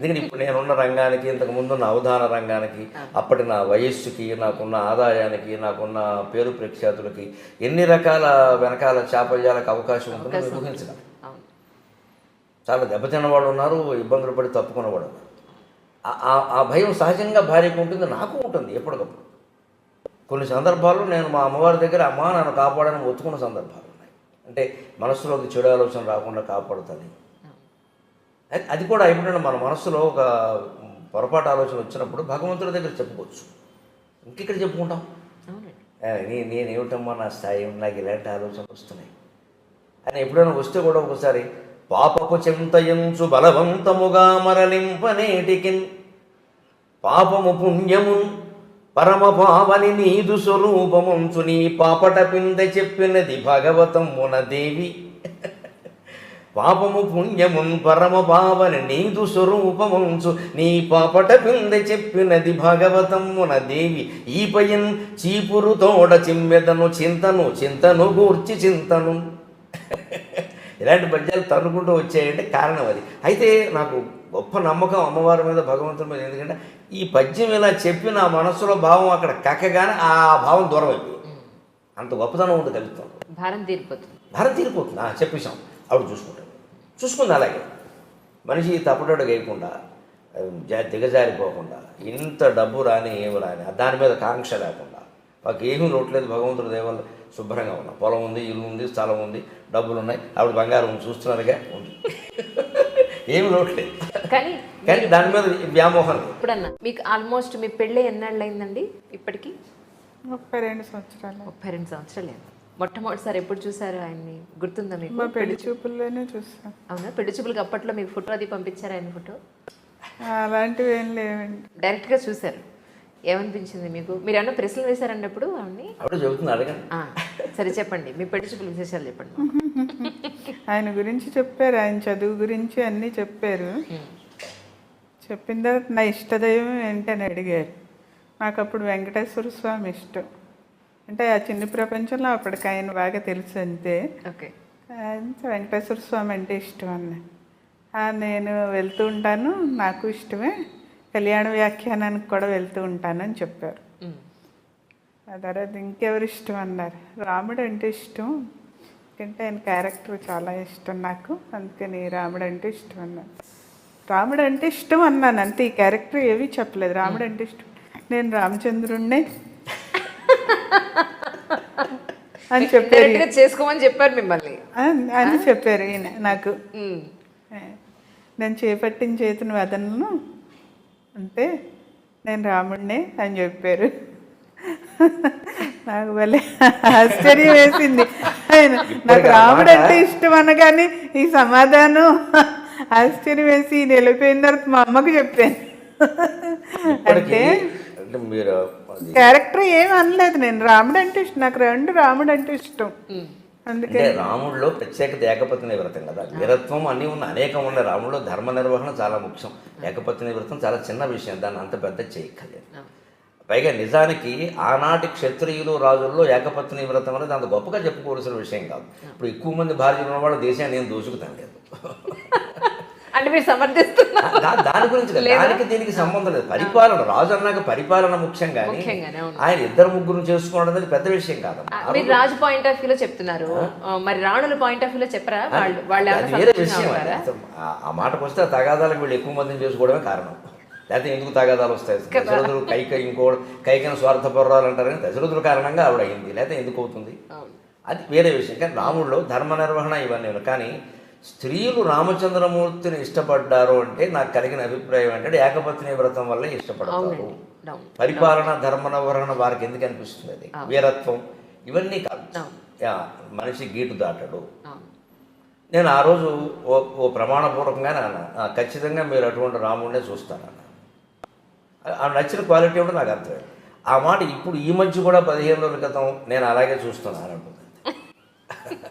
ఎందుకంటే ఇప్పుడు నేనున్న రంగానికి ఇంతకు ముందున్న అవధాన రంగానికి అప్పటి నా వయస్సుకి నాకున్న ఆదాయానికి నాకున్న పేరు ప్రఖ్యాతులకి ఎన్ని రకాల వెనకాల చాపయ్యాలకు అవకాశం ఉంటుందో అవును. చాలా దెబ్బతిన్న వాళ్ళు ఉన్నారు ఇబ్బందులు పడి తప్పుకున్న వాళ్ళు ఆ- భయం సహజంగా భార్యకు ఉంటుంది నాకు ఉంటుంది ఎప్పటికప్పుడు. కొన్ని సందర్భాల్లో నేను మా అమ్మవారి దగ్గర అమ్మ నన్ను కాపాడని ఒత్తుకున్న సందర్భాలు ఉన్నాయి. అంటే మనస్సులోకి చెడు ఆలోచన రాకుండా కాపాడుతుంది అది- కూడా ఎప్పుడైనా మన మనస్సులో ఒక పొరపాటు ఆలోచన వచ్చినప్పుడు భగవంతుడి దగ్గర చెప్పుకోవచ్చు. ఇంకెక్కడ చెప్పుకుంటాం? నీ నేనేమిటమ్మా నా స్థాయి? నాకు ఇలాంటి ఆలోచనలు వస్తున్నాయి. అని ఎప్పుడైనా వస్తే కూడా ఒకసారి పాపపు చింతయంచు బలవంతముగా మరలింపనేటికిన్ పాపము పుణ్యమున్ పరమ పావని నీదు స్వరూపముంచు నీ పాపట పింద చెప్పినది భగవతమున దేవి. పాపము పుణ్యమున్ పరమ పావని నీదు స్వరూపముంచు నీ పాపట పింద చెప్పినది భగవతమున దేవి. ఈపయన్ చీపురు తోడ చిమ్మెదను చింతను చింతను గూర్చి చింతను. ఇలాంటి పద్యాలు తన్నుకుంటూ వచ్చాయంటే కారణం అది. అయితే నాకు గొప్ప నమ్మకం అమ్మవారి మీద భగవంతుడి మీద ఎందుకంటే ఈ పద్యం ఇలా చెప్పి నా మనసులో భావం అక్కడ కక్కగానే ఆ భావం దూరం అయిపోయింది. అంత గొప్పతనం ఉంది కలుగుతాం భారం తీరిపోతుంది. భారం తీరిపోతుంది. చెప్పేశాం. ఆవిడ చూసుకుంటాడు చూసుకుంది అలాగే. మనిషి తప్పటోడు వేయకుండా జా దిగజారిపోకుండా ఇంత డబ్బు రాని ఏమి రాని దాని మీద కాంక్ష లేకుండా మాకు ఏమీ లోట్లేదు భగవంతుడి దేవాలు శుభ్రంగా ఉన్నాం పొలం ఉంది ఇల్లు ఉంది స్థలం ఉంది డబ్బులు ఉన్నాయి ఆవిడ బంగారం చూస్తున్నారుగా ఉంది. ఏమి లోట్లేదు కానీ కానీ దాని మీద వ్యామోహం లేదు. ఇప్పుడన్నా మీకు ఆల్మోస్ట్ మీ పెళ్ళి ఎన్నాళ్ళు అయిందండి ఇప్పటికి? ముప్పై రెండు సంవత్సరాలు. ముప్పై రెండు సంవత్సరాలు మొట్టమొదటిసారి ఎప్పుడు చూసారు ఆయన్ని? గుర్తుందా మీకు? మా పెళ్ళి చూపుల్లోనే చూస్తాం. అవునా? పెళ్ళి చూపులకి అప్పట్లో మీకు ఫోటో అది పంపించారు ఆయన ఫోటో? అలాంటివి ఏం లేవండి. డైరెక్ట్గా చూశారు. ఏమనిపించింది మీకు? మీరు ఏమన్నా ప్రశ్నలు వేశారన్నప్పుడు ఆవిడ్ని అడగండి. ఆ, సరే చెప్పండి. మీ పెళ్ళి చూపుల విశేషాలు చెప్పండి ఆయన గురించి చెప్పారు ఆయన చదువు గురించి అన్నీ చెప్పారు. చెప్పిన తర్వాత నా ఇష్టదైవం ఏంటని అడిగారు. నాకు అప్పుడు వెంకటేశ్వర స్వామి ఇష్టం. అంటే ఆ చిన్న ప్రపంచంలో అప్పటికి ఆయన బాగా తెలుసు అంతే ఓకే వెంకటేశ్వర స్వామి అంటే ఇష్టం అన్న నేను వెళ్తూ ఉంటాను నాకు ఇష్టమే. కళ్యాణ వ్యాఖ్యానానికి కూడా వెళ్తూ ఉంటానని చెప్పారు. ఆ తర్వాత ఇంకెవరు ఇష్టం అన్నారు రాముడు అంటే ఇష్టం ఎందుకంటే ఆయన క్యారెక్టర్ చాలా ఇష్టం నాకు అందుకని రాముడు అంటే ఇష్టం అన్నాను రాముడు అంటే ఇష్టం అన్నాను అంతే. ఈ క్యారెక్టర్ ఏమీ చెప్పలేదు. రాముడు అంటే ఇష్టం. నేను రామచంద్రుణ్ణే అని చెప్పారు చేసుకోమని చెప్పారు మిమ్మల్ని. అని- చెప్పారు ఈయన నాకు. నేను చేపట్టిన చేతిని వదలను అంటే నేను రాముడినే అని చెప్పారు. నాకు భలే ఆశ్చర్యం వేసింది. ఆయన నాకు రాముడు అంటే ఇష్టం అనగానే ఈ సమాధానం ఆశ్చర్యం వేసి ఈయన వెళ్ళిపోయిన తర్వాత మా అమ్మకు చెప్పాను. అంటే అంటే మీరు క్యారెక్టర్ ఏం అనలేదు నేను. రాముడు అంటే ఇష్టం. నాకు రెండు రాముడు అంటే ఇష్టం. అందుకే రాముడిలో ప్రత్యేకత ఏకపత్ని వ్రతం కదా. వీరత్వం అన్నీ ఉన్న అనేకం ఉన్న రాముడిలో ధర్మ నిర్వహణ చాలా ముఖ్యం. ఏకపత్ని వ్రతం చాలా చిన్న విషయం. దాన్ని అంత పెద్ద చేయక్కర్లేదు. పైగా నిజానికి ఆనాటి క్షత్రియులు రాజుల్లో ఏకపత్ని వ్రతం అనేది అంత గొప్పగా చెప్పుకోవాల్సిన విషయం కాదు. ఇప్పుడు ఎక్కువ మంది భార్యలు ఉన్న వాళ్ళ దేశాన్ని నేను దోచుకుతాను లేదు. అంటే మీరు సమర్థిస్తున్నారు. దాని గురించి కాదు. దానికి దీనికి సంబంధం లేదు. పరిపాలన రాజు అన్నాక పరిపాలన ముఖ్యం కానీ. ఆయన ఇద్దరు ముగ్గురు చేసుకోవడం అనేది పెద్ద విషయం ఆ, మీరు రాజు పాయింట్ ఆఫ్ వ్యూలో చెప్తున్నారు. మరి రాణుల పాయింట్ ఆఫ్ వ్యూలో చెప్పరా? వాళ్ళు వాళ్ళు ఆ- మాటకు వస్తే ఆ తగాదాలకు వీళ్ళు ఎక్కువ మందిని చేసుకోవడమే కారణం. లేకపోతే ఎందుకు తగాదాలు వస్తాయి? దశరథుడు కైక ఇంకో కైకన స్వార్థపర్రాలు అంటారు కానీ దశరథుల కారణంగా ఆవిడ అయింది. లేకపోతే ఎందుకు అవుతుంది. అది వేరే విషయం. కానీ రాముడిలో ధర్మ నిర్వహణ ఇవన్నీ. కానీ స్త్రీలు రామచంద్రమూర్తిని ఇష్టపడ్డారు అంటే నాకు కలిగిన అభిప్రాయం ఏంటంటే ఏకపత్ని వ్రతం వల్ల ఇష్టపడతారు. పరిపాలన ధర్మ నిర్వహణ వారికి ఎందుకు అనిపిస్తుంది? అది వీరత్వం ఇవన్నీ కాదు. మనిషి గీటు దాటడు. నేను ఆ రోజు ఓ ఓ ప్రమాణపూర్వకంగానే అన్నాను "ఆ, ఖచ్చితంగా మీరు అటువంటి రాముడినే చూస్తారన్న ఆ నచ్చిన క్వాలిటీ ఉంటే నాకు అర్థమైంది. ఆ మాట ఇప్పుడు ఈ మధ్య కూడా పదిహేను రోజుల క్రితం నేను అలాగే చూస్తున్నాను అంటుంది